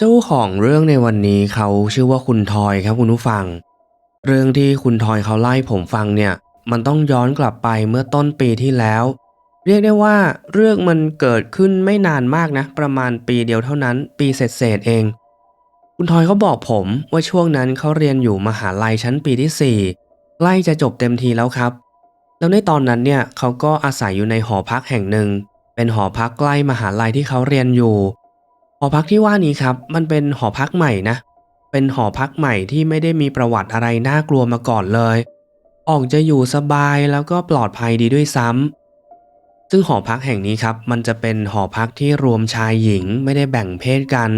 เจ้าของเรื่องในวันนี้เขาชื่อว่าคุณทอยครับคุณผู้ฟัง เรื่องที่คุณทอยเขาไล่ผมฟังเนี่ย มันต้องย้อนกลับไปเมื่อต้นปีที่แล้ว เรียกได้ว่าเรื่องมันเกิดขึ้นไม่นานมากนะ ประมาณปีเดียวเท่านั้น ปีเศษเอง คุณทอยเขาบอกผมว่าช่วงนั้นเขาเรียนอยู่มหาลัยชั้นปีที่ 4 ใกล้จะจบเต็มทีแล้วครับ แล้วในตอนนั้นเนี่ยเขาก็อาศัยอยู่ในหอพักแห่งหนึ่ง เป็นหอพักใกล้มหาลัยที่เขาเรียนอยู่ หอพักที่ว่านี้ครับ มันเป็นหอพักใหม่นะ เป็นหอพักใหม่ที่ไม่ได้มีประวัติอะไรน่ากลัวมาก่อนเลย ออกจะอยู่สบายแล้วก็ปลอดภัยดีด้วยซ้ำซึ่งหอพักแห่งนี้ครับ มันจะเป็นหอพักที่รวมชายหญิงไม่ได้แบ่งเพศกัน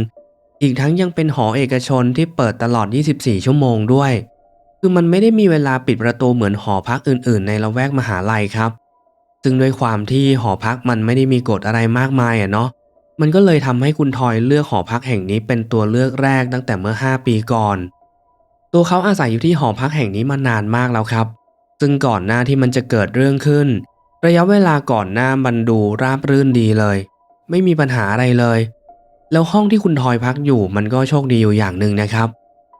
อีกทั้งยังเป็นหอเอกชนที่เปิดตลอด 24 ชั่วโมงด้วย คือมันไม่ได้มีเวลาปิดประตูเหมือนหอพักอื่น ๆ ในละแวกมหาลัยครับ ซึ่งด้วยความที่หอพักมันไม่ได้มีกฎอะไรมากมายอะเนาะ มันก็เลยทำให้คุณทอยเลือกหอพักแห่งนี้เป็นตัวเลือกแรกตั้งแต่เมื่อ 5 ปีก่อน ตัวเขาอาศัยอยู่ที่หอพักแห่งนี้มานานมากแล้วครับ ซึ่งก่อนหน้าที่มันจะเกิดเรื่องขึ้น ระยะเวลาก่อนหน้ามันดูราบรื่นดีเลย ไม่มีปัญหาอะไรเลย แล้วห้องที่คุณทอยพักอยู่มันก็โชคดีอยู่อย่างหนึ่งนะครับ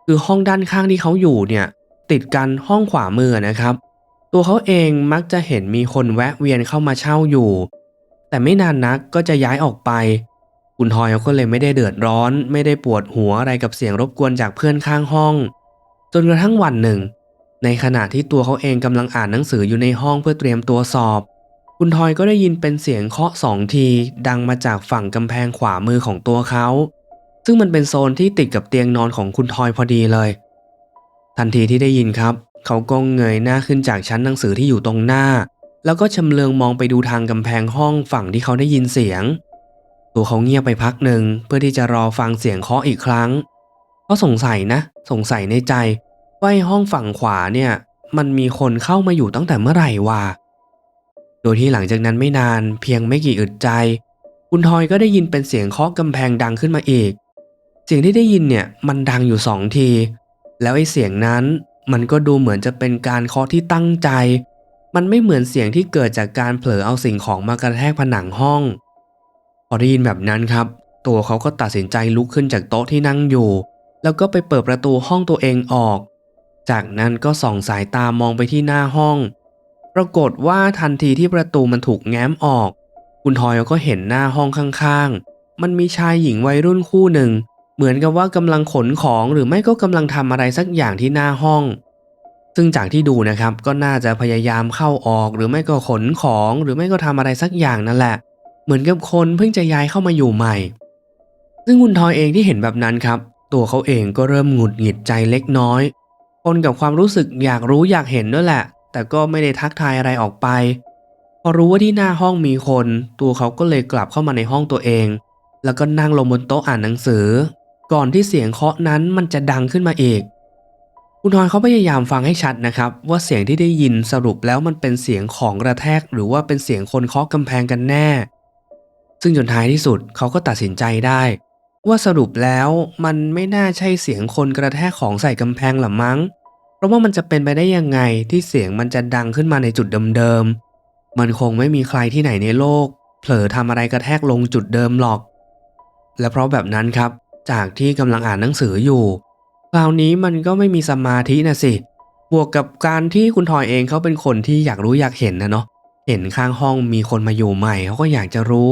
คือห้องด้านข้างที่เขาอยู่เนี่ยติดกันห้องขวามือนะครับ ตัวเขาเองมักจะเห็นมีคนแวะเวียนเข้ามาเช่าอยู่ แต่ไม่นานนักก็จะย้ายออกไป คุณทอยเขาก็เลยไม่ได้เดือดร้อน ไม่ได้ปวดหัวอะไรกับเสียงรบกวนจากเพื่อนข้างห้อง จนกระทั่งวันหนึ่ง ในขณะที่ตัวเขาเองกำลังอ่านหนังสืออยู่ในห้องเพื่อเตรียมตัวสอบ คุณทอยก็ได้ยินเป็นเสียงเคาะสองที ดังมาจากฝั่งกำแพงขวามือของตัวเขา ซึ่งมันเป็นโซนที่ติดกับเตียงนอนของคุณทอยพอดีเลย ทันทีที่ได้ยินครับ เขาก็เงยหน้าขึ้นจากชั้นหนังสือที่อยู่ตรงหน้า แล้วก็ชำเลืองมองไปดูทางกำแพงห้องฝั่งที่เขาได้ยินเสียง ตัวเขาเงียบไปพักหนึ่งเพื่อที่จะรอฟังเสียงเคาะอีกครั้งเขาสงสัยนะ สงสัยในใจว่าไอ้ห้องฝั่งขวาเนี่ย มันมีคนเข้ามาอยู่ตั้งแต่เมื่อไหร่วะโดยที่หลังจากนั้นไม่นานเพียงไม่กี่อึดใจ คุณทอยก็ได้ยินเป็นเสียงเคาะกำแพงดังขึ้นมาอีก เสียงที่ได้ยินเนี่ยมันดังอยู่สองที แล้วไอ้เสียงนั้นมันก็ดูเหมือนจะเป็นการเคาะที่ตั้งใจ มันไม่เหมือนเสียงที่เกิดจากการเผลอเอาสิ่งของมากระแทกผนังห้อง พอได้ยินแบบนั้นครับ ตัวเขาก็ตัดสินใจลุกขึ้นจากโต๊ะที่นั่งอยู่ แล้วก็ไปเปิดประตูห้องตัวเองออก จากนั้นก็ส่องสายตามองไปที่หน้าห้อง ปรากฏว่าทันทีที่ประตูมันถูกแง้มออก คุณทอยก็เห็นหน้าห้องข้างๆ มันมีชายหญิงวัยรุ่นคู่หนึ่ง เหมือนกับว่ากำลังขนของหรือไม่ก็กำลังทำอะไรสักอย่างที่หน้าห้องซึ่งจากที่ดูนะครับก็น่าจะพยายามเข้าออกหรือไม่ก็ขนของหรือไม่ก็ทำอะไรสักอย่างนั่นแหละ เหมือนกับคนเพิ่งจะย้ายเข้ามาอยู่ใหม่ ซึ่งคุณทอยเองที่เห็นแบบนั้นครับ ตัวเขาเองก็เริ่มหงุดหงิดใจเล็กน้อยปนกับความรู้สึกอยากรู้อยากเห็นด้วยแหละ แต่ก็ไม่ได้ทักทายอะไรออกไป พอรู้ว่าที่หน้าห้องมีคน ตัวเขาก็เลยกลับเข้ามาในห้องตัวเอง แล้วก็นั่งลงบนโต๊ะอ่านหนังสือ ก่อนที่เสียงเคาะนั้นมันจะดังขึ้นมาอีกคุณทอยเขาพยายามฟังให้ชัดนะครับ ว่าเสียงที่ได้ยินสรุปแล้วมันเป็นเสียงของกระแทก หรือว่าเป็นเสียงคนเคาะกำแพงกันแน่ ซึ่งจนท้ายที่สุดเขาก็ตัดสินใจได้ ว่าสรุปแล้วมันไม่น่าใช่เสียงคนกระแทกของใส่กำแพงหรอมั้ง เพราะว่ามันจะเป็นไปได้ยังไงที่เสียงมันจะดังขึ้นมาในจุดเดิมๆ มันคงไม่มีใครที่ไหนในโลก เผลอทำอะไรกระแทกลงจุดเดิมหรอก และเพราะแบบนั้นครับ จากที่กำลังอ่านหนังสืออยู่คราวนี้มันก็ไม่มีสมาธินะสิ บวกกับการที่คุณทอยเองเขาเป็นคนที่อยากรู้อยากเห็นนะเนาะ เห็นข้างห้องมีคนมาอยู่ใหม่เขาก็อยากจะรู้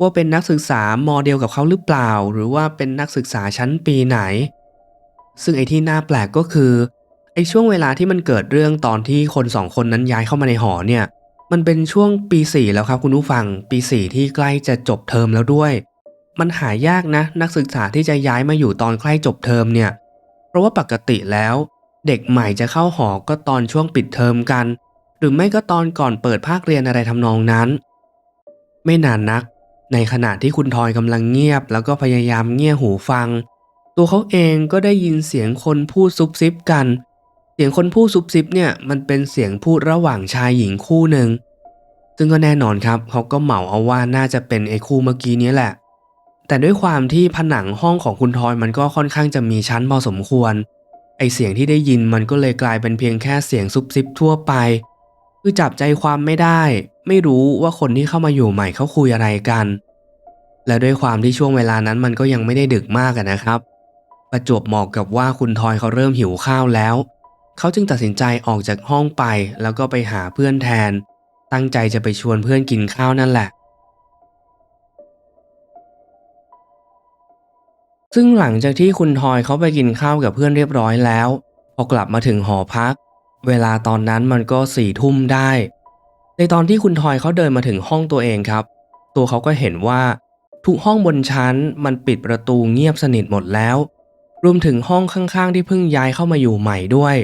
ว่าเป็นนักศึกษามอเดียวกับเขาหรือเปล่า หรือว่าเป็นนักศึกษาชั้นปีไหน ซึ่งไอ้ที่น่าแปลกก็คือไอ้ช่วงเวลาที่มันเกิดเรื่องตอนที่คนสองคนนั้นย้ายเข้ามาในหอเนี่ย มันเป็นช่วงปีสี่แล้วครับคุณผู้ฟัง ปีสี่ที่ใกล้จะจบเทอมแล้วด้วย มันหายากนะ นักศึกษาที่จะย้ายมาอยู่ตอนใกล้จบเทอมเนี่ย เพราะว่าปกติแล้ว เด็กใหม่จะเข้าหอก็ตอนช่วงปิดเทอมกัน หรือไม่ก็ตอนก่อนเปิดภาคเรียนอะไรทำนองนั้น ไม่นานนัก ในขณะที่คุณทอยกำลังเงียบ แล้วก็พยายามเงี่ยหูฟัง ตัวเขาเองก็ได้ยินเสียงคนพูดซุบซิบกัน เสียงคนพูดซุบซิบเนี่ยมันเป็นเสียงพูดระหว่างชายหญิงคู่หนึ่งซึ่งก็แน่นอนครับเขาก็เหมาเอาว่าน่าจะเป็นไอ้คู่เมื่อกี้นี้แหละ แต่ด้วยความที่ผนังห้องของคุณทอยมันก็ค่อนข้างจะมีชั้นพอสมควร ไอเสียงที่ได้ยินมันก็เลยกลายเป็นเพียงแค่เสียงซุบซิบทั่วไป คือจับใจความไม่ได้ ไม่รู้ว่าคนที่เข้ามาอยู่ใหม่เขาคุยอะไรกัน และด้วยความที่ช่วงเวลานั้นมันก็ยังไม่ได้ดึกมากนะครับ ประจวบเหมาะกับว่าคุณทอยเขาเริ่มหิวข้าวแล้ว เขาจึงตัดสินใจออกจากห้องไป แล้วก็ไปหาเพื่อนแทน ตั้งใจจะไปชวนเพื่อนกินข้าวนั่นแหละ ซึ่งหลังจากที่คุณทอยเขาไปกินข้าวกับเพื่อนเรียบร้อยแล้ว พอกลับมาถึงหอพัก เวลาตอนนั้นมันก็สี่ทุ่มได้ ในตอนที่คุณทอยเขาเดินมาถึงห้องตัวเองครับ ตัวเขาก็เห็นว่า ทุกห้องบนชั้นมันปิดประตูเงียบสนิทหมดแล้ว รวมถึงห้องข้างๆ ที่เพิ่งย้ายเข้ามาอยู่ใหม่ด้วย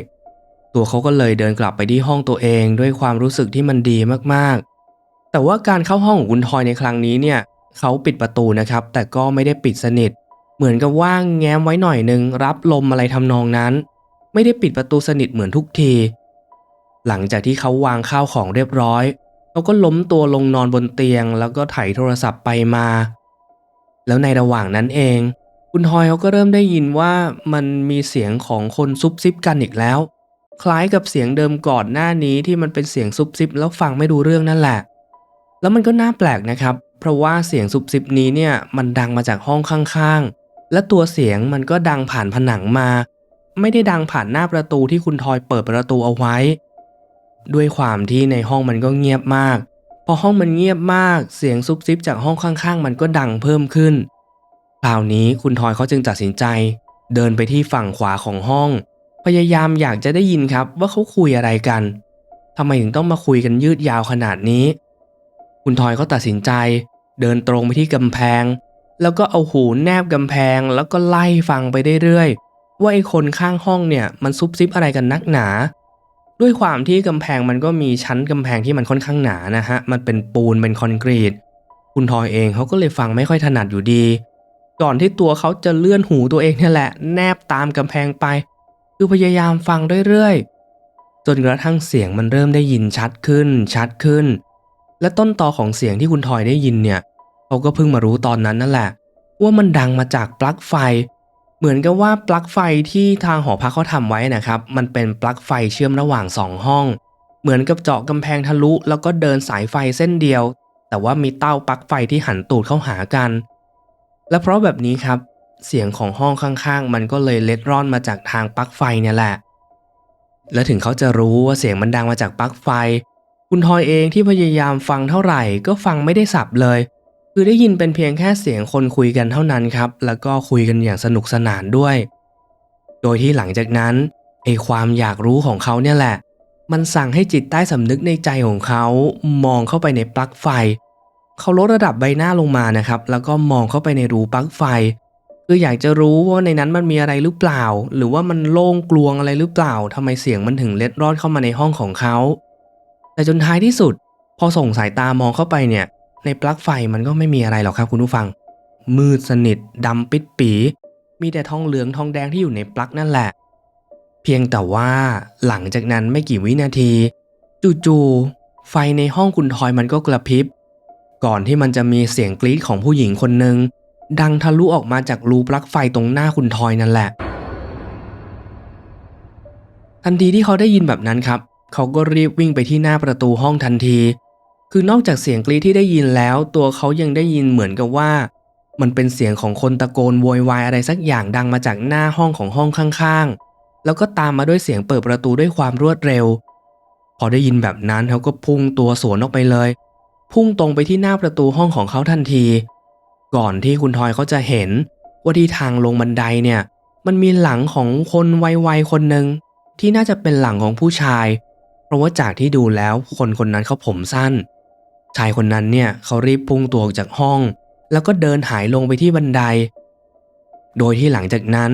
ตัวเขาก็เลยเดินกลับไปที่ห้องตัวเองด้วยความรู้สึกที่มันดีมากๆ แต่ว่าการเข้าห้องของคุณทอยในครั้งนี้เนี่ยเขาปิดประตูนะครับ แต่ก็ไม่ได้ปิดสนิท เหมือนกับว่างแง้มไว้หน่อยนึงรับลมอะไรทำนองนั้น ไม่ได้ปิดประตูสนิทเหมือนทุกที หลังจากที่เขาวางข้าวของเรียบร้อยเขาก็ล้มตัวลงนอนบนเตียง แล้วก็ไถโทรศัพท์ไปมา แล้วในระหว่างนั้นเอง คุณทอยเขาก็เริ่มได้ยินว่ามันมีเสียงของคนซุบซิบกันอีกแล้ว คล้ายกับเสียงเดิมก่อนหน้านี้ที่มันเป็นเสียงซุบซิบแล้วฟังไม่ดูเรื่องนั่นแหละ แล้วมันก็น่าแปลกนะครับ เพราะว่าเสียงซุบซิบนี้เนี่ยมันดังมาจากห้องข้างๆ และตัวเสียงมันก็ดังผ่านผนังมา ไม่ได้ดังผ่านหน้าประตูที่คุณทอยเปิดประตูเอาไว้ ด้วยความที่ในห้องมันก็เงียบมาก พอห้องมันเงียบมาก เสียงซุบซิบจากห้องข้างๆ มันก็ดังเพิ่มขึ้น คราวนี้คุณทอยเขาจึงตัดสินใจ เดินไปที่ฝั่งขวาของห้อง พยายามอยากจะได้ยินครับว่าเขาคุยอะไรกันทำไมถึงต้องมาคุยกันยืดยาวขนาดนี้ คุณทอยเขาตัดสินใจ เดินตรงไปที่กำแพง แล้วก็เอาหูแนบกำแพง แล้วก็ไล่ฟังไปเรื่อยๆว่าไอ้คนข้างห้องเนี่ยมันซุบซิบอะไรกันนักหนา ด้วยความที่กำแพงมันก็มีชั้นกำแพงที่มันค่อนข้างหนานะฮะ มันเป็นปูนเป็นคอนกรีต คุณทอยเองเขาก็เลยฟังไม่ค่อยถนัดอยู่ดี ก่อนที่ตัวเขาจะเลื่อนหูตัวเองนี่แหละ แนบตามกำแพงไป คือพยายามฟังเรื่อยๆ จนกระทั่งเสียงมันเริ่มได้ยินชัดขึ้น ชัดขึ้น และต้นตอของเสียงที่คุณทอยได้ยินเนี่ย เขาก็เพิ่งมารู้ตอนนั้นนั่นแหละ ว่ามันดังมาจากปลั๊กไฟ เหมือนกับว่าปลั๊กไฟที่ทางหอพักเขาทำไว้นะครับ มันเป็นปลั๊กไฟเชื่อมระหว่างสองห้อง เหมือนกับเจาะกำแพงทะลุ แล้วก็เดินสายไฟเส้นเดียว แต่ว่ามีเต้าปลั๊กไฟที่หันตูดเข้าหากัน และเพราะแบบนี้ครับ เสียงของห้องข้างๆ มันก็เลยเล็ดร่อนมาจากทางปลั๊กไฟเนี่ยแหละ และถึงเขาจะรู้ว่าเสียงมันดังมาจากปลั๊กไฟ คุณทอยเองที่พยายามฟังเท่าไหร่ก็ฟังไม่ได้สับเลย คือได้ยินเป็นเพียงแค่เสียงคนคุยกันเท่านั้นครับ แล้วก็คุยกันอย่างสนุกสนานด้วย โดยที่หลังจากนั้นไอความอยากรู้ของเขาเนี่ยแหละ มันสั่งให้จิตใต้สำนึกในใจของเขามองเข้าไปในปลั๊กไฟ เขาลดระดับใบหน้าลงมานะครับ แล้วก็มองเข้าไปในรูปลั๊กไฟ คืออยากจะรู้ว่าในนั้นมันมีอะไรหรือเปล่า หรือว่ามันโล่งกลวงอะไรหรือเปล่าทำไมเสียงมันถึงเล็ดรอดเข้ามาในห้องของเขา แต่จนท้ายที่สุด พอส่งสายตามองเข้าไปเนี่ย ในปลั๊กไฟมันก็ไม่มีอะไรหรอกครับคุณผู้ฟัง มืดสนิทดำปิดปี มีแต่ทองเหลืองทองแดงที่อยู่ในปลั๊กนั่นแหละ เพียงแต่ว่าหลังจากนั้นไม่กี่วินาที จู่ๆไฟในห้องคุณทอยมันก็กระพริบ ก่อนที่มันจะมีเสียงกรี๊ดของผู้หญิงคนหนึ่งดังทะลุออกมาจากรูปลั๊กไฟตรงหน้าคุณทอยนั่นแหละ ทันทีที่เขาได้ยินแบบนั้นครับ เขาก็รีบวิ่งไปที่หน้าประตูห้องทันที คือนอกจากเสียงกรีดที่ได้ยินแล้ว ตัวเขายังได้ยินเหมือนกับว่า มันเป็นเสียงของคนตะโกนโวยวายอะไรสักอย่างดังมาจากหน้าห้องของห้องข้างๆ แล้วก็ตามมาด้วยเสียงเปิดประตูด้วยความรวดเร็ว พอได้ยินแบบนั้นเขาก็พุ่งตัวสวนออกไปเลย พุ่งตรงไปที่หน้าประตูห้องของเขาทันที ก่อนที่คุณทอยเขาจะเห็น ว่าที่ทางลงบันไดเนี่ย มันมีหลังของคนวัยๆคนหนึ่งที่น่าจะเป็นหลังของผู้ชาย เพราะว่าจากที่ดูแล้วคนคนนั้นเขาผมสั้น ชายคนนั้นเนี่ยเขารีบพุ่งตัวออกจากห้อง แล้วก็เดินหายลงไปที่บันได โดยที่หลังจากนั้น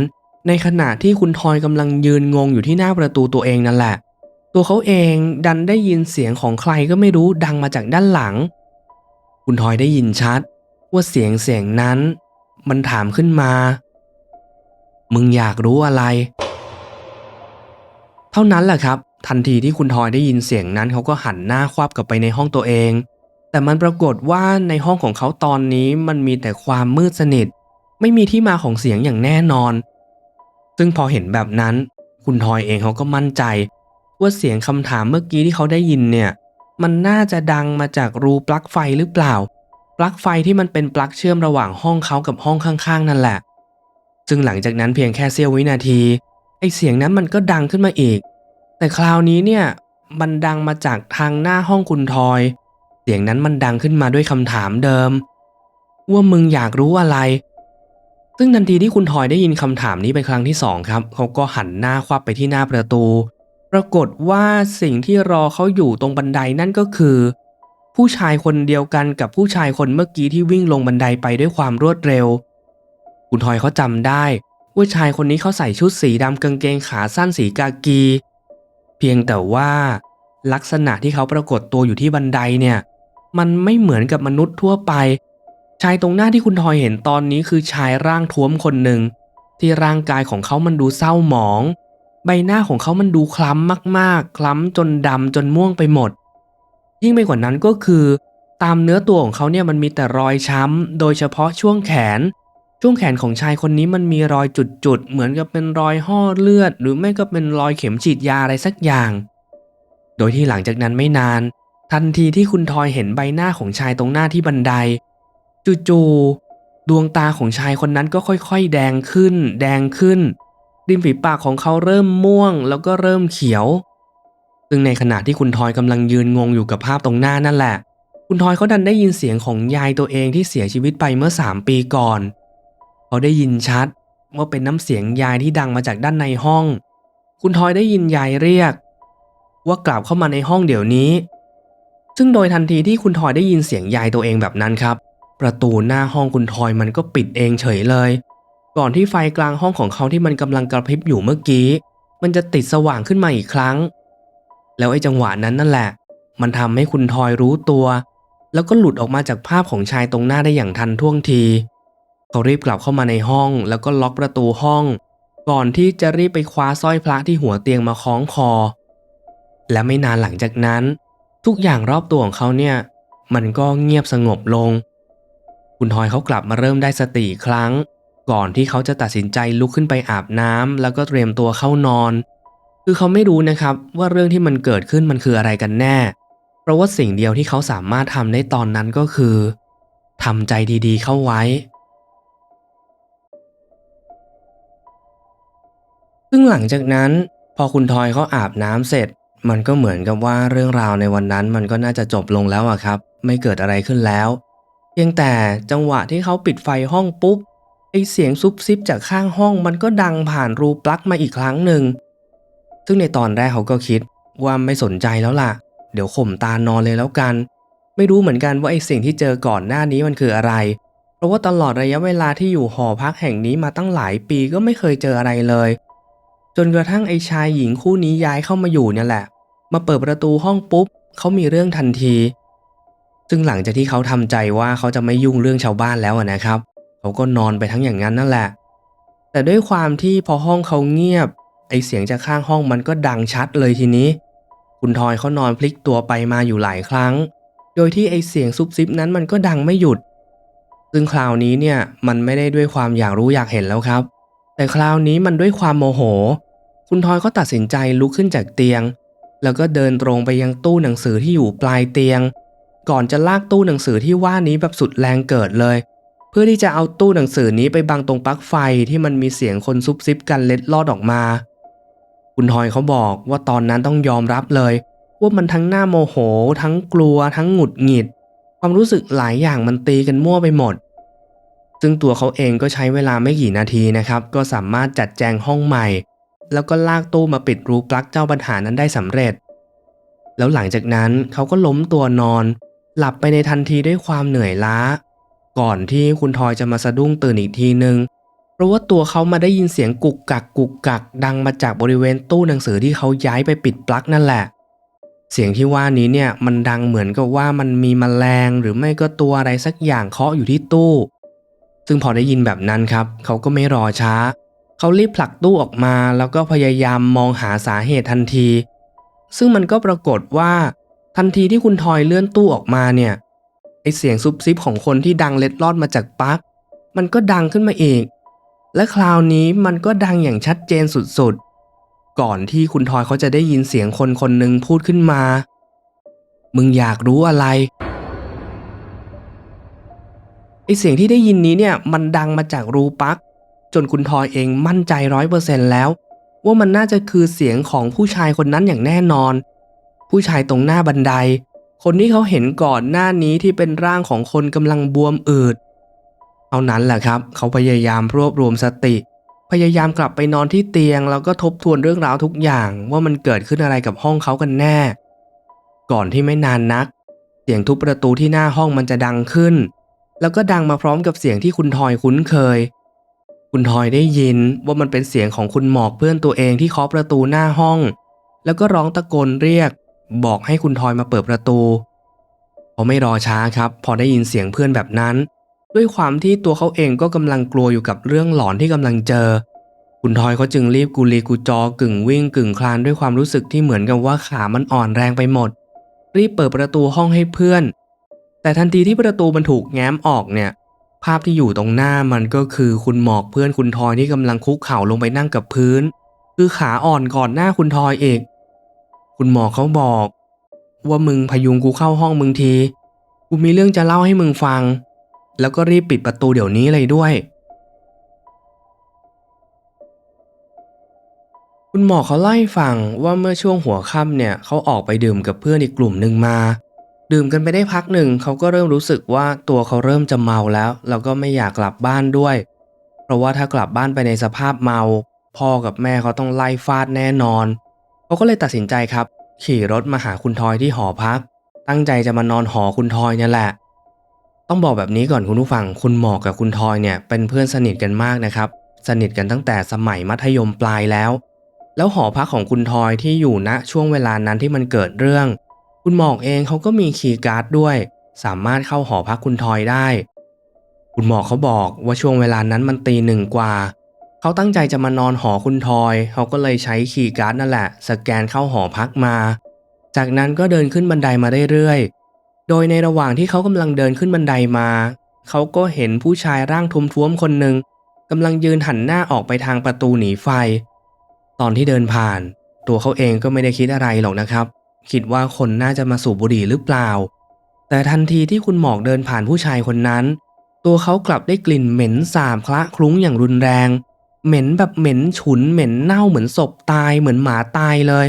ในขณะที่คุณทอยกำลังยืนงงอยู่ที่หน้าประตูตัวเองนั่นแหละ ตัวเขาเองดันได้ยินเสียงของใครก็ไม่รู้ดังมาจากด้านหลัง คุณทอยได้ยินชัด ว่าเสียงเสียงนั้น มันถามขึ้นมา มึงอยากรู้อะไร เท่านั้นแหละครับทันทีที่คุณทอยได้ยินเสียงนั้นเขาก็หันหน้าควับกลับไปในห้องตัวเอง แต่มันปรากฏว่าในห้องของเขาตอนนี้มันมีแต่ความมืดสนิท ไม่มีที่มาของเสียงอย่างแน่นอน ซึ่งพอเห็นแบบนั้น คุณทอยเองเขาก็มั่นใจ ว่าเสียงคำถามเมื่อกี้ที่เขาได้ยินเนี่ย มันน่าจะดังมาจากรูปลั๊กไฟหรือเปล่า ปลั๊กไฟที่มันเป็นปลั๊กเชื่อมระหว่างห้องเขากับห้องข้างๆ นั่นแหละ ซึ่งหลังจากนั้นเพียงแค่เสี้ยววินาทีไอเสียงนั้นมันก็ดังขึ้นมาอีก แต่คราวนี้เนี่ยมันดังมาจากทางหน้าห้องคุณทอย สียงนั้นมันดังขึ้นมาด้วยคำถามเดิม ว่ามึงอยากรู้อะไร ซึ่งทันทีที่คุณทอยได้ยินคำถามนี้เป็นครั้งที่สองครับ เขาก็หันหน้าควับไปที่หน้าประตู ปรากฏว่าสิ่งที่รอเขาอยู่ตรงบันไดนั่นก็คือ ผู้ชายคนเดียวกันกับผู้ชายคนเมื่อกี้ที่วิ่งลงบันไดไปด้วยความรวดเร็ว คุณทอยเขาจำได้ว่าชายคนนี้เขาใส่ชุดสีดำกางเกงขาสั้นสีกากี เพียงแต่ว่าลักษณะที่เขาปรากฏตัวอยู่ที่บันไดเนี่ย มันไม่เหมือนกับมนุษย์ทั่วไป ชายตรงหน้าที่คุณทอยเห็นตอนนี้คือชายร่างท้วมคนหนึ่งที่ร่างกายของเขามันดูเศร้าหมอง ใบหน้าของเขามันดูคล้ำมากๆ คล้ำจนดำจนม่วงไปหมด ยิ่งไปกว่านั้นก็คือ ตามเนื้อตัวของเขาเนี่ยมันมีแต่รอยช้ำ โดยเฉพาะช่วงแขน ช่วงแขนของชายคนนี้มันมีรอยจุดๆ เหมือนกับเป็นรอยห่อเลือด หรือไม่ก็เป็นรอยเข็มฉีดยาอะไรสักอย่าง โดยที่หลังจากนั้นไม่นาน ทันทีที่คุณทอยเห็นใบหน้าของชายตรงหน้าที่บันได จู่ๆดวงตาของชายคนนั้นก็ค่อยๆ แดงขึ้น แดงขึ้น ริมฝีปากของเขาเริ่มม่วง แล้วก็เริ่มเขียว ซึ่งในขณะที่คุณทอยกำลังยืนงงอยู่กับภาพตรงหน้านั่นแหละ คุณทอยเขาดันได้ยินเสียงของยายตัวเองที่เสียชีวิตไปเมื่อสามปีก่อน เขาได้ยินชัดว่าเป็นน้ำเสียงยายที่ดังมาจากด้านในห้อง คุณทอยได้ยินยายเรียก ว่ากลับเข้ามาในห้องเดี๋ยวนี้ ซึ่งโดยทันทีที่คุณทอยได้ยินเสียงยายตัวเองแบบนั้นครับ ประตูหน้าห้องคุณทอยมันก็ปิดเองเฉยเลย ก่อนที่ไฟกลางห้องของเขาที่มันกำลังกระพริบอยู่เมื่อกี้ มันจะติดสว่างขึ้นมาอีกครั้ง แล้วไอ้จังหวะนั้นนั่นแหละ มันทำให้คุณทอยรู้ตัว แล้วก็หลุดออกมาจากภาพของชายตรงหน้าได้อย่างทันท่วงทีเขารีบกลับเข้ามาในห้อง แล้วก็ล็อกประตูห้อง ก่อนที่จะรีบไปคว้าสร้อยพระที่หัวเตียงมาคล้องคอ และไม่นานหลังจากนั้น ทุกอย่างรอบตัวของเขาเนี่ย มันก็เงียบสงบลง คุณทอยเขากลับมาเริ่มได้สติครั้ง ก่อนที่เขาจะตัดสินใจลุกขึ้นไปอาบน้ำแล้วก็เตรียมตัวเข้านอน คือเขาไม่รู้นะครับว่าเรื่องที่มันเกิดขึ้นมันคืออะไรกันแน่ เพราะว่าสิ่งเดียวที่เขาสามารถทำได้ตอนนั้นก็คือทำใจดีๆ เข้าไว้ ซึ่งหลังจากนั้น พอคุณทอยเขาอาบน้ำเสร็จ มันก็เหมือนกับว่าเรื่องราวในวันนั้นมันก็น่าจะจบลงแล้วอะครับ ไม่เกิดอะไรขึ้นแล้ว เพียงแต่จังหวะที่เขาปิดไฟห้องปุ๊บไอเสียงซุบซิบจากข้างห้องมันก็ดังผ่านรูปลั๊กมาอีกครั้งหนึ่ง ซึ่งในตอนแรกเขาก็คิดว่าไม่สนใจแล้วล่ะ เดี๋ยวข่มตานอนเลยแล้วกัน ไม่รู้เหมือนกันว่าไอสิ่งที่เจอก่อนหน้านี้มันคืออะไร เพราะว่าตลอดระยะเวลาที่อยู่หอพักแห่งนี้มาตั้งหลายปีก็ไม่เคยเจออะไรเลย จนกระทั่งไอชายหญิงคู่นี้ย้ายเข้ามาอยู่เนี่ยแหละ มาเปิดประตูห้องปุ๊บเขามีเรื่องทันที ซึ่งหลังจากที่เขาทำใจว่าเขาจะไม่ยุ่งเรื่องชาวบ้านแล้วนะครับเขาก็นอนไปทั้งอย่างนั้นนั่นแหละ แต่ด้วยความที่พอห้องเขาเงียบ ไอเสียงจากข้างห้องมันก็ดังชัดเลยทีนี้ คุณทอยเขานอนพลิกตัวไปมาอยู่หลายครั้ง โดยที่ไอเสียงซุบซิบนั้นมันก็ดังไม่หยุด ซึ่งคราวนี้เนี่ยมันไม่ได้ด้วยความอยากรู้อยากเห็นแล้วครับ แต่คราวนี้มันด้วยความโมโห คุณทอยก็ตัดสินใจลุกขึ้นจากเตียง แล้วก็เดินตรงไปยังตู้หนังสือที่อยู่ปลายเตียง ก่อนจะลากตู้หนังสือที่ว่านี้แบบสุดแรงเกิดเลย เพื่อที่จะเอาตู้หนังสือนี้ไปบังตรงปลั๊กไฟที่มันมีเสียงคนซุบซิบกันเล็ดลอดออกมา คุณทอยเขาบอกว่าตอนนั้นต้องยอมรับเลย ว่ามันทั้งหน้าโมโห ทั้งกลัว ทั้งหงุดหงิด ความรู้สึกหลายอย่างมันตีกันมั่วไปหมด ซึ่งตัวเขาเองก็ใช้เวลาไม่กี่นาทีนะครับ ก็สามารถจัดแจงห้องใหม่ แล้วก็ลากตู้มาปิดรูปลั๊กเจ้าปัญหานั้นได้สำเร็จ แล้วหลังจากนั้นเขาก็ล้มตัวนอน หลับไปในทันทีด้วยความเหนื่อยล้า ก่อนที่คุณทอยจะมาสะดุ้งตื่นอีกทีนึงเพราะว่าตัวเขามาได้ยินเสียงกุกกักกุกกัก ดังมาจากบริเวณตู้หนังสือที่เขาย้ายไปปิดปลั๊กนั่นแหละ เสียงที่ว่านี้เนี่ยมันดังเหมือนกับว่ามันมีมแมลงหรือไม่ก็ตัวอะไรสักอย่างเคาะอยู่ที่ตู้ ซึ่งพอได้ยินแบบนั้นครับ เขาก็ไม่รอช้า เขารีบผลักตู้ออกมาแล้วก็พยายามมองหาสาเหตุทันที ซึ่งมันก็ปรากฏว่าทันทีที่คุณทอยเลื่อนตู้ออกมาเนี่ยไอเสียงซุบซิบของคนที่ดังเล็ดลอดมาจากปลั๊กมันก็ดังขึ้นมาอีก และคราวนี้มันก็ดังอย่างชัดเจนสุดๆ ก่อนที่คุณทอยเขาจะได้ยินเสียงคนคนหนึ่งพูดขึ้นมา มึงอยากรู้อะไรไอเสียงที่ได้ยินนี้เนี่ยมันดังมาจากรูปลั๊ก จนคุณทอยเองมั่นใจร้อยเปอร์เซ็นแล้ว ว่ามันน่าจะคือเสียงของผู้ชายคนนั้นอย่างแน่นอน ผู้ชายตรงหน้าบันได คนที่เขาเห็นก่อนหน้านี้ที่เป็นร่างของคนกำลังบวมอืดเท่านั้นแหละครับ เขาพยายามรวบรวมสติ พยายามกลับไปนอนที่เตียง แล้วก็ทบทวนเรื่องราวทุกอย่าง ว่ามันเกิดขึ้นอะไรกับห้องเขากันแน่ ก่อนที่ไม่นานนัก เสียงทุบประตูที่หน้าห้องมันจะดังขึ้น แล้วก็ดังมาพร้อมกับเสียงที่คุณทอยคุ้นเคย คุณทอยได้ยินว่ามันเป็นเสียงของคุณหมอกเพื่อนตัวเองที่เคาะประตูหน้าห้อง แล้วก็ร้องตะโกนเรียก บอกให้คุณทอยมาเปิดประตูพอไม่รอช้าครับ พอได้ยินเสียงเพื่อนแบบนั้น ด้วยความที่ตัวเขาเองก็กำลังกลัวอยู่กับเรื่องหลอนที่กำลังเจอ คุณทอยเขาจึงรีบกุลีกูจอกึ่งวิ่งกึ่งคลานด้วยความรู้สึกที่เหมือนกับว่าขามันอ่อนแรงไปหมด รีบเปิดประตูห้องให้เพื่อน แต่ทันทีที่ประตูมันถูกแง้มออกเนี่ย ภาพที่อยู่ตรงหน้ามันก็คือคุณหมอกเพื่อนคุณทอยที่กำลังคุกเข่าลงไปนั่งกับพื้น คือขาอ่อนก่อนหน้าคุณทอยเอกคุณหมอกเขาบอก ว่ามึงพยุงกูเข้าห้องมึงทีกูมีเรื่องจะเล่าให้มึงฟัง แล้วก็รีบปิดประตูเดี๋ยวนี้เลยด้วย คุณหมอเขาเล่าให้ฟังว่าเมื่อช่วงหัวค่ำเนี่ยเขาออกไปดื่มกับเพื่อนอีกกลุ่มหนึ่งมา ดื่มกันไปได้พักหนึ่งเขาก็เริ่มรู้สึกว่าตัวเขาเริ่มจะเมาแล้ว แล้วก็ไม่อยากกลับบ้านด้วย เพราะว่าถ้ากลับบ้านไปในสภาพเมา พ่อกับแม่เขาต้องไล่ฟาดแน่นอนเขาก็เลยตัดสินใจครับ ขี่รถมาหาคุณทอยที่หอพัก ตั้งใจจะมานอนหอคุณทอยนี่แหละ ต้องบอกแบบนี้ก่อนคุณผู้ฟังคุณหมอกกับคุณทอยเนี่ยเป็นเพื่อนสนิทกันมากนะครับ สนิทกันตั้งแต่สมัยมัธยมปลายแล้ว แล้วหอพักของคุณทอยที่อยู่ณช่วงเวลานั้นที่มันเกิดเรื่อง คุณหมอกเองเขาก็มีคีย์การ์ดด้วย สามารถเข้าหอพักคุณทอยได้ คุณหมอกเขาบอกว่าช่วงเวลานั้นมันตีหนึ่งกว่า เขาตั้งใจจะมานอนหอคุณทอย เขาก็เลยใช้คีย์การ์ดนั่นแหละ สแกนเข้าหอพักมา จากนั้นก็เดินขึ้นบันไดมาเรื่อยๆ โดยในระหว่างที่เขากำลังเดินขึ้นบันไดมา เขาก็เห็นผู้ชายร่างทุ้มๆคนหนึ่งกำลังยืนหันหน้าออกไปทางประตูหนีไฟ ตอนที่เดินผ่าน ตัวเขาเองก็ไม่ได้คิดอะไรหรอกนะครับ คิดว่าคนน่าจะมาสูบบุหรี่หรือเปล่า แต่ทันทีที่คุณหมอกเดินผ่านผู้ชายคนนั้น ตัวเขากลับได้กลิ่นเหม็นสาบคละคลุ้งอย่างรุนแรง เหม็นแบบเหม็นฉุนเหม็นเน่าเหมือนศพตายเหมือนหมาตายเลย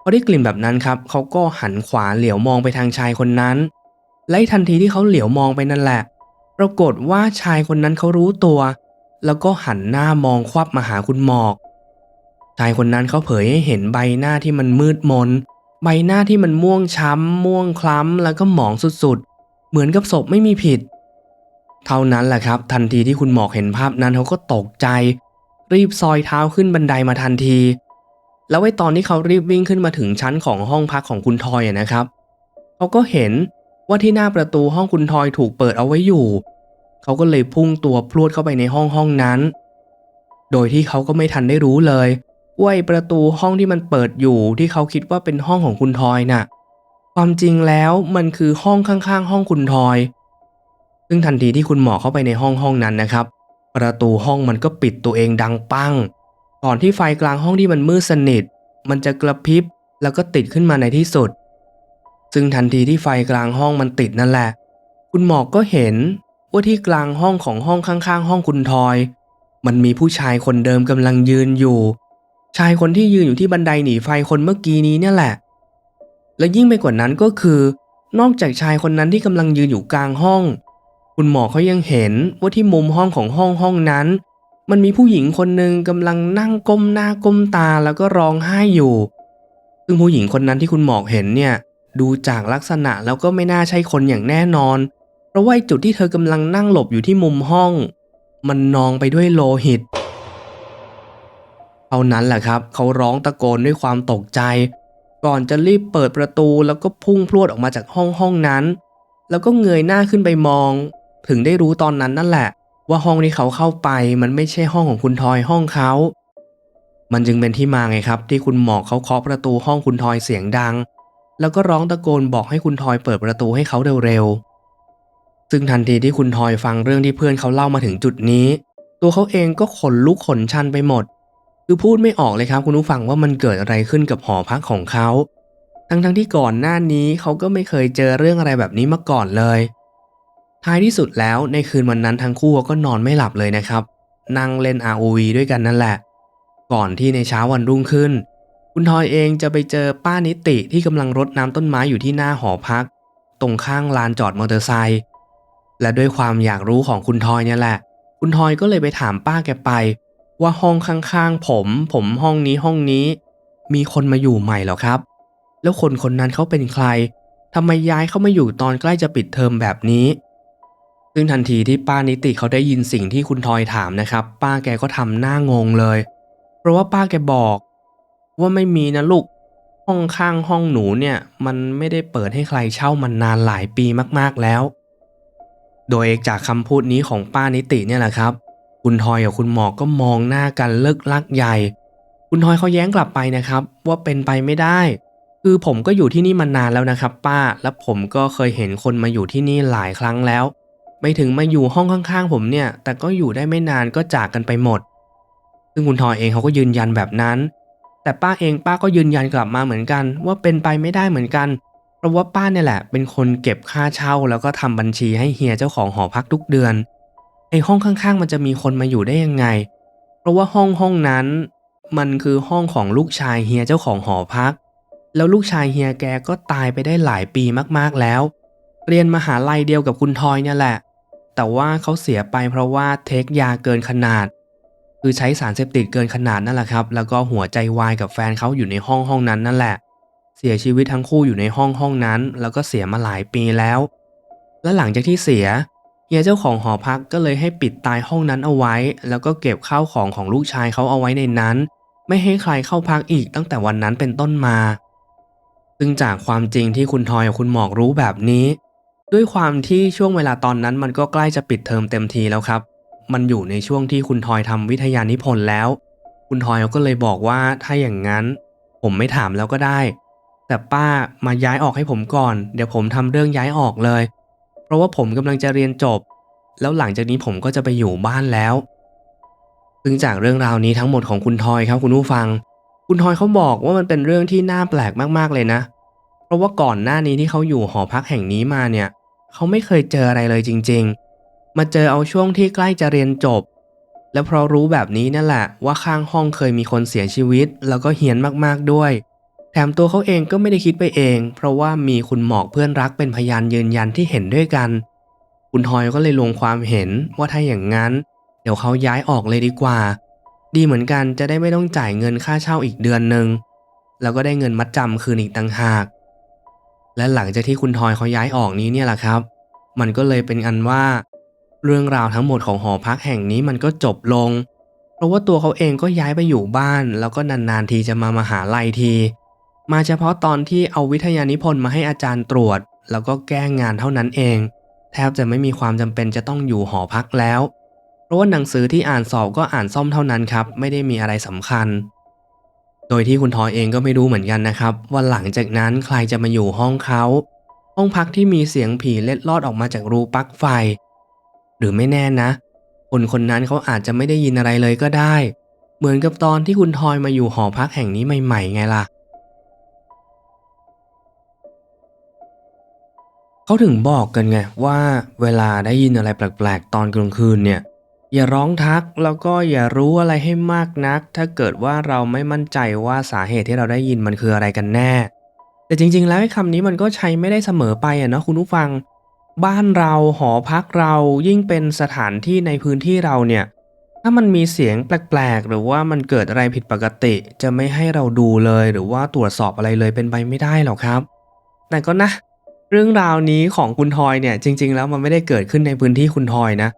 พอได้กลิ่นแบบนั้นครับเขาก็หันขวาเหลียวมองไปทางชายคนนั้น และทันทีที่เขาเหลียวมองไปนั่นแหละ ปรากฏว่าชายคนนั้นเขารู้ตัว แล้วก็หันหน้ามองควับมาหาคุณหมอกชายคนนั้นเขาเผยให้เห็นใบหน้าที่มันมืดมน ใบหน้าที่มันม่วงช้ำ ม่วงคล้ำ แล้วก็หมองสุดๆ เหมือนกับศพไม่มีผิด เท่านั้นแหละครับ ทันทีที่คุณหมอกเห็นภาพนั้นเขาก็ตกใจ รีบซอยเท้าขึ้นบันไดมาทันที แล้วไอ้ตอนที่เขารีบวิ่งขึ้นมาถึงชั้นของห้องพักของคุณทอยนะครับเขาก็เห็นว่าที่หน้าประตูห้องคุณทอยถูกเปิดเอาไว้อยู่ เขาก็เลยพุ่งตัวพรวดเข้าไปในห้องห้องนั้น โดยที่เขาก็ไม่ทันได้รู้เลย ว่าไอ้ประตูห้องที่มันเปิดอยู่ที่เขาคิดว่าเป็นห้องของคุณทอยน่ะ ความจริงแล้วมันคือห้องข้างๆ ห้องคุณทอย ซึ่งทันทีที่คุณหมอเข้าไปในห้องห้องนั้นนะครับ ประตูห้องมันก็ปิดตัวเองดังปังก่อนที่ไฟกลางห้องที่มันมืดสนิท มันจะกระพริบแล้วก็ติดขึ้นมาในที่สุด ซึ่งทันทีที่ไฟกลางห้องมันติดนั่นแหละ คุณหมอก็เห็นว่าที่กลางห้องของห้องข้างๆ ห้องคุณทอย มันมีผู้ชายคนเดิมกำลังยืนอยู่ ชายคนที่ยืนอยู่ที่บันไดหนีไฟคนเมื่อกี้นี้เนี่ยแหละ และยิ่งไปกว่านั้นก็คือ นอกจากชายคนนั้นที่กำลังยืนอยู่กลางห้อง คุณหมอเขายังเห็นว่าที่มุมห้องของห้องห้องนั้น มันมีผู้หญิงคนหนึ่งกำลังนั่งก้มหน้าก้มตาแล้วก็ร้องไห้อยู่ ซึ่งผู้หญิงคนนั้นที่คุณหมอกเห็นเนี่ยดูจากลักษณะแล้วก็ไม่น่าใช่คนอย่างแน่นอน เพราะว่าจุดที่เธอกำลังนั่งหลบอยู่ที่มุมห้อง มันนองไปด้วยโลหิต ท่านั้นแหละครับ เขาร้องตะโกนด้วยความตกใจ ก่อนจะรีบเปิดประตูแล้วก็พุ่งพรวดออกมาจากห้องห้องนั้น แล้วก็เงยหน้าขึ้นไปมอง ถึงได้รู้ตอนนั้นนั่นแหละ ว่าห้องที่เขาเข้าไปมันไม่ใช่ห้องของคุณทอยห้องเขา มันจึงเป็นที่มาไงครับ ที่คุณหมอกเขาเคาะประตูห้องคุณทอยเสียงดัง แล้วก็ร้องตะโกนบอกให้คุณทอยเปิดประตูให้เขาเร็วๆซึ่งทันทีที่คุณทอยฟังเรื่องที่เพื่อนเขาเล่ามาถึงจุดนี้ ตัวเขาเองก็ขนลุกขนชันไปหมด คือพูดไม่ออกเลยครับคุณผู้ฟังว่ามันเกิดอะไรขึ้นกับหอพักของเขา ทั้งๆที่ก่อนหน้านี้เขาก็ไม่เคยเจอเรื่องอะไรแบบนี้มาก่อนเลย ท้ายที่สุดแล้วในคืนวันนั้นทั้งคู่ก็นอนไม่หลับเลยนะครับ นั่งเล่น ROV ด้วยกันนั่นแหละ ก่อนที่ในเช้าวันรุ่งขึ้น คุณทอยเองจะไปเจอป้านิติที่กำลังรดน้ำต้นไม้อยู่ที่หน้าหอพัก ตรงข้างลานจอดมอเตอร์ไซค์และด้วยความอยากรู้ของคุณทอยเนี่ยแหละ คุณทอยก็เลยไปถามป้าแกไป ว่าห้องข้างๆผม ผมห้องนี้ห้องนี้ มีคนมาอยู่ใหม่หรอครับ แล้วคนคนนั้นเขาเป็นใครทำไมย้ายเข้ามาอยู่ตอนใกล้จะปิดเทอมแบบนี้ ซึ่งทันทีที่ป้านิติเขาได้ยินสิ่งที่คุณทอยถามนะครับ ป้าแกก็ทำหน้างงเลย เพราะว่าป้าแกบอก ว่าไม่มีนะลูกห้องข้างห้องหนูเนี่ยมันไม่ได้เปิดให้ใครเช่ามานานหลายปีมากๆแล้ว โดยจากคำพูดนี้ของป้านิติเนี่ยแหละครับ คุณทอยกับคุณหมอกก็มองหน้ากันเลิกลักใหญ่ คุณทอยเขาแย้งกลับไปนะครับ ว่าเป็นไปไม่ได้ คือผมก็อยู่ที่นี่มานานแล้วนะครับ ป้า และผมก็เคยเห็นคนมาอยู่ที่นี่หลายครั้งแล้ว ไม่ถึงมาอยู่ห้องข้างๆ ผมเนี่ย แต่ก็อยู่ได้ไม่นานก็จากกันไปหมด ซึ่งคุณทอยเองเขาก็ยืนยันแบบนั้น แต่ป้าเองป้าก็ยืนยันกลับมาเหมือนกัน ว่าเป็นไปไม่ได้เหมือนกันเพราะว่าป้าเนี่ยแหละ เป็นคนเก็บค่าเช่า แล้วก็ทำบัญชีให้เฮียเจ้าของหอพักทุกเดือน ไอห้องข้างๆ มันจะมีคนมาอยู่ได้ยังไง เพราะว่าห้องห้องนั้น มันคือห้องของลูกชายเฮียเจ้าของหอพัก แล้วลูกชายเฮียแกก็ตายไปได้หลายปีมากๆแล้ว เรียนมหาลัยเดียวกับคุณทอยเนี่ยแหละ แต่ว่าเขาเสียไปเพราะว่าเทคยาเกินขนาด คือใช้สารเสพติดเกินขนาดนั่นแหละครับ แล้วก็หัวใจวายกับแฟนเขาอยู่ในห้องห้องนั้นนั่นแหละ เสียชีวิตทั้งคู่อยู่ในห้องห้องนั้น แล้วก็เสียมาหลายปีแล้ว และหลังจากที่เสีย เฮียเจ้าของหอพักก็เลยให้ปิดตายห้องนั้นเอาไว้ แล้วก็เก็บข้าวของของลูกชายเขาเอาไว้ในนั้น ไม่ให้ใครเข้าพักอีกตั้งแต่วันนั้นเป็นต้นมา ซึ่งจากความจริงที่คุณทอยกับคุณหมอกรู้แบบนี้ ด้วยความที่ช่วงเวลาตอนนั้นมันก็ใกล้จะปิดเทอมเต็มทีแล้วครับ มันอยู่ในช่วงที่คุณทอยทำวิทยานิพนธ์แล้ว คุณทอยเขาก็เลยบอกว่าถ้าอย่างนั้น ผมไม่ถามแล้วก็ได้ แต่ป้ามาย้ายออกให้ผมก่อน เดี๋ยวผมทำเรื่องย้ายออกเลย เพราะว่าผมกำลังจะเรียนจบ แล้วหลังจากนี้ผมก็จะไปอยู่บ้านแล้ว ซึ่งจากเรื่องราวนี้ทั้งหมดของคุณทอยครับคุณผู้ฟัง คุณทอยเขาบอกว่ามันเป็นเรื่องที่น่าแปลกมากๆเลยนะ เพราะว่าก่อนหน้านี้ที่เขาอยู่หอพักแห่งนี้มาเนี่ยเขาไม่เคยเจออะไรเลยจริง ๆ มาเจอเอาช่วงที่ใกล้จะเรียนจบ แล้วเพราะรู้แบบนี้นั่นแหละว่าข้างห้องเคยมีคนเสียชีวิต แล้วก็เฮี้ยนมากๆด้วย แถมตัวเขาเองก็ไม่ได้คิดไปเอง เพราะว่ามีคุณหมอกเพื่อนรักเป็นพยานยืนยันที่เห็นด้วยกัน คุณทอยก็เลยลงความเห็นว่าถ้าอย่างนั้น เดี๋ยวเขาย้ายออกเลยดีกว่า ดีเหมือนกันจะได้ไม่ต้องจ่ายเงินค่าเช่าอีกเดือนหนึ่งแล้วก็ได้เงินมัดจำคืนอีกต่างหาก และหลังจากที่คุณทอยเขาย้ายออกนี้เนี่ยแหละครับ มันก็เลยเป็นอันว่า เรื่องราวทั้งหมดของหอพักแห่งนี้มันก็จบลง เพราะว่าตัวเขาเองก็ย้ายไปอยู่บ้าน แล้วก็นานๆทีจะมามาหาลัยที มาเฉพาะตอนที่เอาวิทยานิพนธ์มาให้อาจารย์ตรวจ แล้วก็แก้งานเท่านั้นเอง แทบจะไม่มีความจำเป็นจะต้องอยู่หอพักแล้ว เพราะว่าหนังสือที่อ่านสอบก็อ่านซ่อมเท่านั้นครับ ไม่ได้มีอะไรสำคัญ โดยที่คุณทอยเองก็ไม่รู้เหมือนกันนะครับ ว่าหลังจากนั้นใครจะมาอยู่ห้องเขาห้องพักที่มีเสียงผีเล็ดลอดออกมาจากรูปลั๊กไฟ หรือไม่แน่นะ คนคนนั้นเขาอาจจะไม่ได้ยินอะไรเลยก็ได้ เหมือนกับตอนที่คุณทอยมาอยู่หอพักแห่งนี้ใหม่ๆ ไงล่ะ เขาถึงบอกกันไงว่าเวลาได้ยินอะไรแปลกๆ ตอนกลางคืนเนี่ย อย่าร้องทักแล้วก็อย่ารู้อะไรให้มากนัก ถ้าเกิดว่าเราไม่มั่นใจว่าสาเหตุที่เราได้ยินมันคืออะไรกันแน่ แต่จริง ๆ แล้วคำนี้มันก็ใช้ไม่ได้เสมอไปอะเนาะคุณผู้ฟัง บ้านเราหอพักเรายิ่งเป็นสถานที่ในพื้นที่เราเนี่ยถ้ามันมีเสียงแปลกๆ หรือว่ามันเกิดอะไรผิดปกติ จะไม่ให้เราดูเลยหรือว่าตรวจสอบอะไรเลยเป็นไปไม่ได้หรอกครับ แต่ก็นะ เรื่องราวนี้ของคุณทอยเนี่ยจริง ๆ แล้วมันไม่ได้เกิดขึ้นในพื้นที่คุณทอยนะ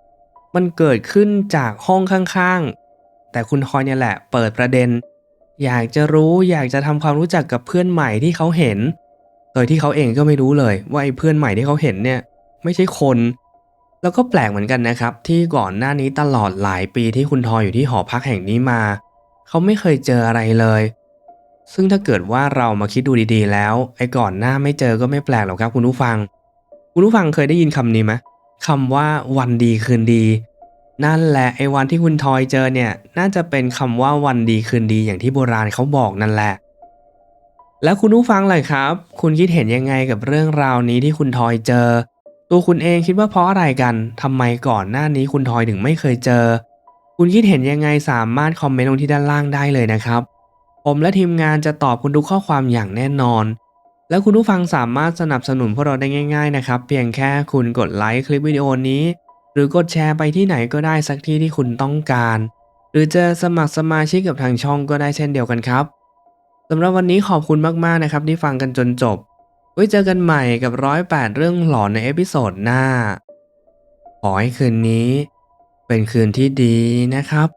มันเกิดขึ้นจากห้องข้างๆ แต่คุณทอยเนี่ยแหละ เปิดประเด็น อยากจะรู้อยากจะทำความรู้จักกับเพื่อนใหม่ที่เขาเห็น โดยที่เขาเองก็ไม่รู้เลยว่าไอ้เพื่อนใหม่ที่เขาเห็นเนี่ยไม่ใช่คน แล้วก็แปลกเหมือนกันนะครับ ที่ก่อนหน้านี้ตลอดหลายปีที่คุณทอยอยู่ที่หอพักแห่งนี้มา เขาไม่เคยเจออะไรเลย ซึ่งถ้าเกิดว่าเรามาคิดดูดีๆ แล้ว ไอ้ก่อนหน้าไม่เจอก็ไม่แปลกหรอกครับคุณผู้ฟัง คุณผู้ฟังเคยได้ยินคำนี้ไหมคำว่าวันดีคืนดี นั่นแหละไอ้วันที่คุณทอยเจอเนี่ย น่าจะเป็นคำว่าวันดีคืนดีอย่างที่โบราณเขาบอกนั่นแหละ แล้วคุณผู้ฟังเลยครับ คุณคิดเห็นยังไงกับเรื่องราวนี้ที่คุณทอยเจอ ตัวคุณเองคิดว่าเพราะอะไรกันทำไมก่อนหน้านี้คุณทอยถึงไม่เคยเจอ คุณคิดเห็นยังไงสามารถคอมเมนต์ลงที่ด้านล่างได้เลยนะครับ ผมและทีมงานจะตอบคุณทุกข้อความอย่างแน่นอน แล้วคุณผู้ฟังสามารถสนับสนุนพวกเราได้ง่ายๆนะครับ เพียงแค่คุณกดไลค์คลิปวิดีโอนี้ หรือกดแชร์ไปที่ไหนก็ได้สักที่ที่คุณต้องการ หรือจะสมัครสมาชิกกับทางช่องก็ได้เช่นเดียวกันครับสำหรับวันนี้ขอบคุณมากๆนะครับที่ฟังกันจนจบ ไว้เจอกันใหม่กับร้อยแปดเรื่องหลอนในเอพิโซดหน้า ขอให้คืนนี้ เป็นคืนที่ดีนะครับ